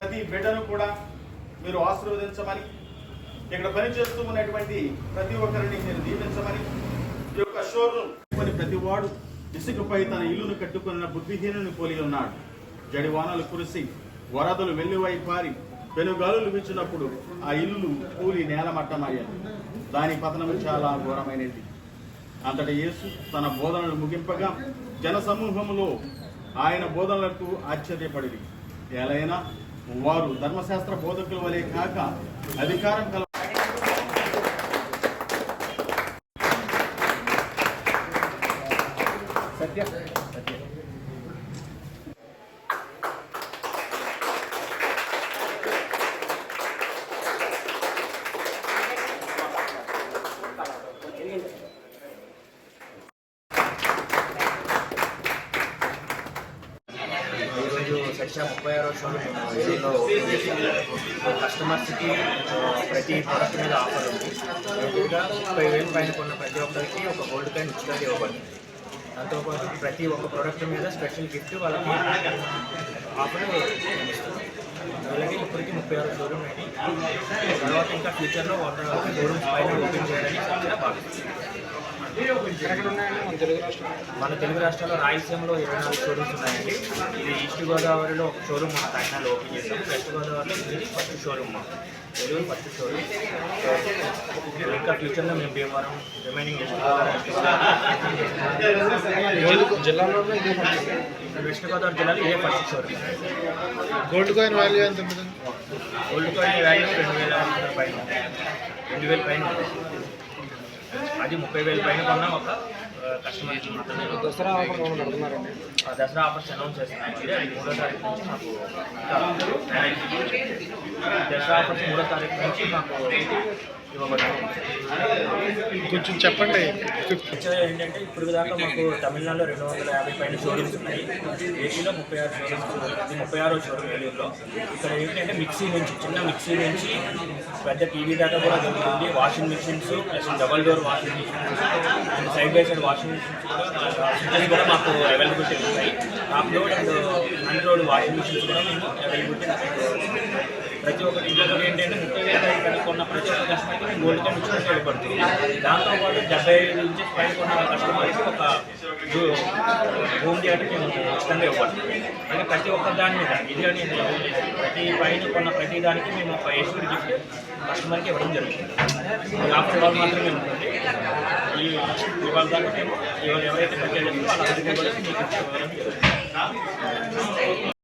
ప్రతి బిడ్డను కూడా మీరు ఆశీర్వదించమని ఇక్కడ పనిచేస్తూ ఉన్నటువంటి ప్రతి ఒక్కరిని మీరు దీవించమని ఈ యొక్క షోరూమ్ కొని ప్రతివాడు ఇసుకపై తన ఇల్లును కట్టుకున్న బుద్ధిహీనుని పోలి ఉన్నాడు. జడివానలు కురిసి వరదలు వెల్లువై పారి పెనుగాలులు వీచినప్పుడు ఆ ఇల్లు కూలి నేలమట్టమయ్యాయి దాని పతనం చాలా ఘోరమైనది. అంతటి యేసు తన బోధనలు ముగింపగా జనసమూహములో ఆయన బోధనలకు ఆశ్చర్యపడింది ఎలైనా వారు ధర్మశాస్త్ర బోధకుల వలె కాక అధికారం కల సత్య. సెక్షన్ ముప్పై ఆరో షోరూంలో కస్టమర్స్కి ప్రతి ప్రోడక్ట్ మీద ఆఫర్ ఉంది. ముప్పై వేలు పైన కొన్న ప్రతి ఒక్కరికి ఒక గోల్డ్ కాయిన్ ఉచితంగా ఇవ్వబడుతుంది. దాంతోపాటు ప్రతి ఒక్క ప్రోడక్ట్ మీద స్పెషల్ గిఫ్ట్ వాళ్ళకి ఆఫర్ అలాగే ఇప్పటికీ ముప్పై ఆరు షోరూమ్ అయింది తర్వాత ఇంకా ఫ్యూచర్లో వంద షోరూమ్స్ పైన ఓపెన్ చేయడానికి చాలా బాగుంది మన తెలుగు రాష్ట్రాల్లో రాయలసీమలో ఇరవై నాలుగు షోరూమ్స్ ఉన్నాయండి. ఇది ఈస్ట్ గోదావరిలో ఒక షోరూమ్ మన కాకినాడలో ఓపెన్ చేస్తాం వెస్ట్ గోదావరిలో ఇది first showroom Telugu first showroom. ఇంకా ఫ్యూచర్లో మేము భీమవరం రిమైనింగ్ జిల్లాలో వెస్ట్ గోదావరి జిల్లాలో ఇదే first showroom. Gold coin value ఎంత ఓల్డ్ కాయిన్ వాల్యూ రెండు వేల పైన. రెండు వేల పైన. అది ముప్పై వేల పైన కొన్న ఒక Dasara offer Dasara offers announce అది మూడో తారీఖు నుంచి మాకు మూడో తారీఖు నుంచి మాకు ఇవ్వబడ్డాయి. కొంచెం చెప్పండి. ఏంటంటే ఇప్పుడు దాకా మాకు తమిళనాడులో రెండు వందల యాభై పైన షోరూమ్స్ ఉన్నాయి. ఏపీలో ముప్పై ఆరు షోరూమ్స్ ముప్పై ఆరో షోరూమ్ ఏలూరులో. ఇక్కడ ఏంటంటే మిక్సీ నుంచి చిన్న మిక్సీ నుంచి పెద్ద టీవీ దాకా కూడా దొరుకుతుంది. Washing machines plus double door washing machines and side by side washing machines కూడా మాకు అవైలబిలిటీ ఉంటాయి top load and road washing machines కూడా మేము అవైలబిలిటీ ప్రతి ఒక్కటి ఇంకొకటి ఏంటంటే ముప్పై వేల పైన కొన్న ప్రతి ఒక్క కస్టమర్కి మేము గోల్డ్ కార్డ్ ఉచితంగా ఇవ్వబడుతుంది దాంతోపాటు డెబ్బై ఐదు ఇంచెస్ పైన కొన్న కస్టమర్కి ఒక హోమ్ థియేటర్ మేము ఉచితంగా ఇవ్వబడుతుంది అంటే ప్రతి ఒక్క దాని మీద ఇది అని ప్రతి పైన కొన్న ప్రతి దానికి మేము ఒక ఏసుడు గిఫ్ట్ కస్టమర్కి ఇవ్వడం జరుగుతుంది. ఈ ఆఫర్ ఇవాళ మాత్రమే ఉంటుంది ఈ ఇవాళ దాకా మేము ఇవాళ ఎవరైతే పర్చేజ్ చేస్తారో వాళ్ళందరికీ కూడా మీకు ఇవ్వడం జరుగుతుంది.